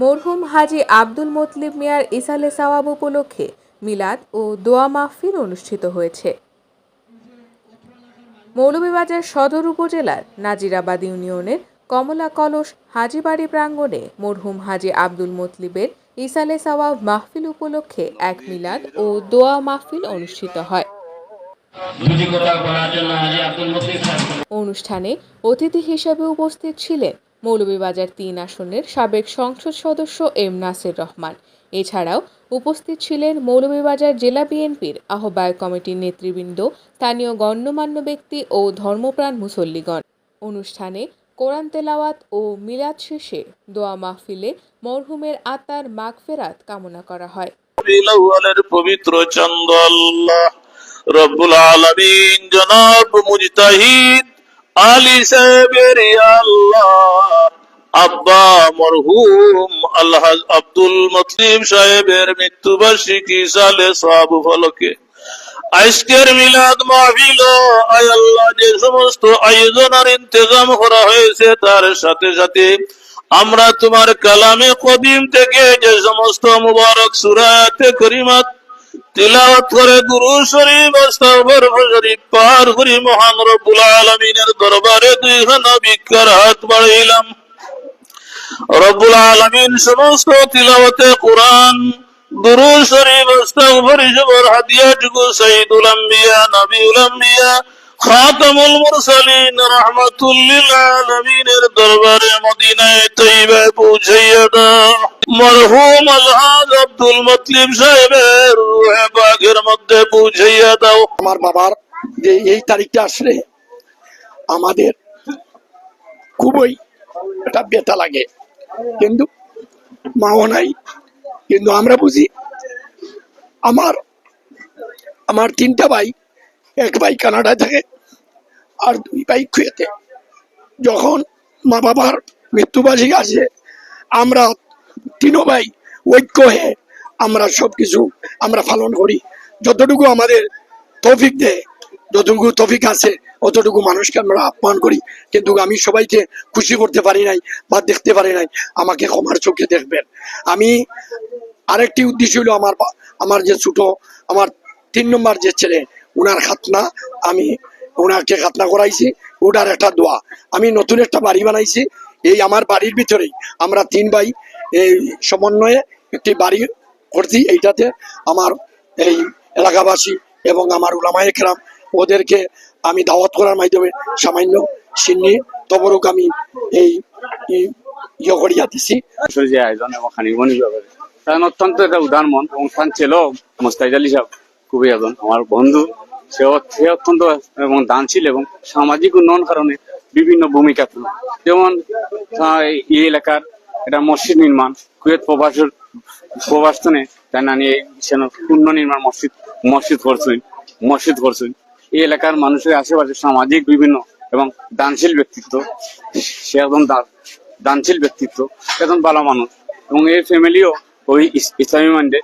মরহুম হাজি আব্দুল মোতলিব মিয়ার ইসালে সাওয়াব উপলক্ষে মিলাদ ও দোয়া মাহফিল অনুষ্ঠিত হয়েছে। মৌলভীবাজার সদর উপজেলার নাজিরাবাদ ইউনিয়নের কমলা কলস হাজিবাড়ি প্রাঙ্গণে মরহুম হাজি আব্দুল মতলিবের ইসালে সাওয়াব মাহফিল উপলক্ষে এক মিলাদ ও দোয়া মাহফিল অনুষ্ঠিত হয়। অনুষ্ঠানে অতিথি হিসেবে উপস্থিত ছিলেন মৌলভীবাজার তিন আসনের সাবেক সংসদ সদস্য এম নাসির রহমান। এছাড়াও উপস্থিত ছিলেন মৌলভীবাজার জেলা বিএনপির আহ্বায়ক কমিটির নেতৃবৃন্দ, স্থানীয় গণ্যমান্য ব্যক্তি ও ধর্মপ্রাণ মুসল্লিগণ। অনুষ্ঠানে কোরআন তেলাওয়াত ও মিলাদ শেষে দোয়া মাহফিলে মরহুমের আত্মার মাগফেরাত কামনা করা হয়। পবিত্র আলী আল্লাহ। আব্বা মরহুম আল্লাহ আব্দুল মতলিব সাহেবের মৃত্যুবার্ষিকী সালে সব ফলকে আজকের মিলাদ মাহফিল আয় আল্লাহ যে সমস্ত আয়োজন আর ইন্তজাম করা হয়েছে, তার সাথে সাথে আমরা তোমার কালামে কদিম থেকে যে সমস্ত মুবারক সুরাতে করিমাত তিলাওয়াত করে গুরু শরীফ আস্তাগফর শরীফ পার করি মহান রব্বুল আলামিনের দরবারে দুইখানা ভিক্ষার হাত বাড়াইলাম। রব্বুল আলামিন সমস্ত তিলাওয়াতে কোরআন শরীফ খাতামুল মুরসালিন, রাহমাতুল লিল আলামিনের দরবারে মদিনায় পৌঁছাইয়া দাও মরহুম আব্দুল মতলিব সাহেবের রূহে মধ্যে পৌঁছাইয়া দাও। আমার বাবার যে এই তারিখটা আসলে আমাদের খুবই এটা বেতা লাগে। কিন্তু মাও নাই, কিন্তু আমরা বুঝি আমার আমার তিনটা ভাই, এক ভাই কানাডায় থাকে আর দুই ভাই খুয়েতে যখন মা বাবার মৃত্যুবার্ষিকী আসে, আমরা তিনো ভাই ঐক্য হয়ে আমরা সব কিছু আমরা পালন করি। যতটুকু আমাদের তৌফিক দেয়, যতটুকু তৌফিক আছে অতটুকু মানুষকে আমরা আহ্বান করি, কিন্তু আমি সবাইকে খুশি করতে পারি নাই বা দেখতে পারি নাই। আমাকে ক্ষমার চোখে দেখবেন। আমি আরেকটি উদ্দেশ্য হলো আমার আমার যে ছোট, আমার তিন নম্বর যে ছেলে ওনার খাতনা, আমি ওনাকে খাতনা করাইছি ওটার একটা দোয়া। আমি নতুন একটা বাড়ি বানাইছি। এই আমার বাড়ির ভিতরেই আমরা তিন ভাই এই সমন্বয়ে একটি বাড়ি করছি। এইটাতে আমার এই এলাকাবাসী এবং আমার উলামায়ে কেরাম ওদেরকে আমি দাওয়াত করার মাধ্যমে সামান্য সিন্নি তবরক আমি এই ইয়ে করিয়া দিছি। যে আয়োজন এবং খানিমনি কারণ অত্যন্ত একটা উদার মন অনুষ্ঠান ছিল মুস্তাহিদ আলী সাহেব, খুবই একজন আমার বন্ধু, সে অত্যন্ত এবং দানশীল এবং সামাজিক উন্নয়ন কারণে বিভিন্ন ভূমিকা ছিল যেমন এই এলাকার এটা মসজিদ নির্মাণ, কুয়েত প্রবাসের প্রবাসনে তাই নানি এই সেন নির্মাণ মসজিদ মসজিদ করছেন মসজিদ করছেন। এই এলাকার মানুষের আশেপাশে সামাজিক, বিভিন্ন এবং দানশীল ব্যক্তিত্ব, সে একজন দানশীল ব্যক্তিত্ব একজন ভালো মানুষ এবং এর ফ্যামিলিও ওই ইস- ইসলামী মাইন্ডে।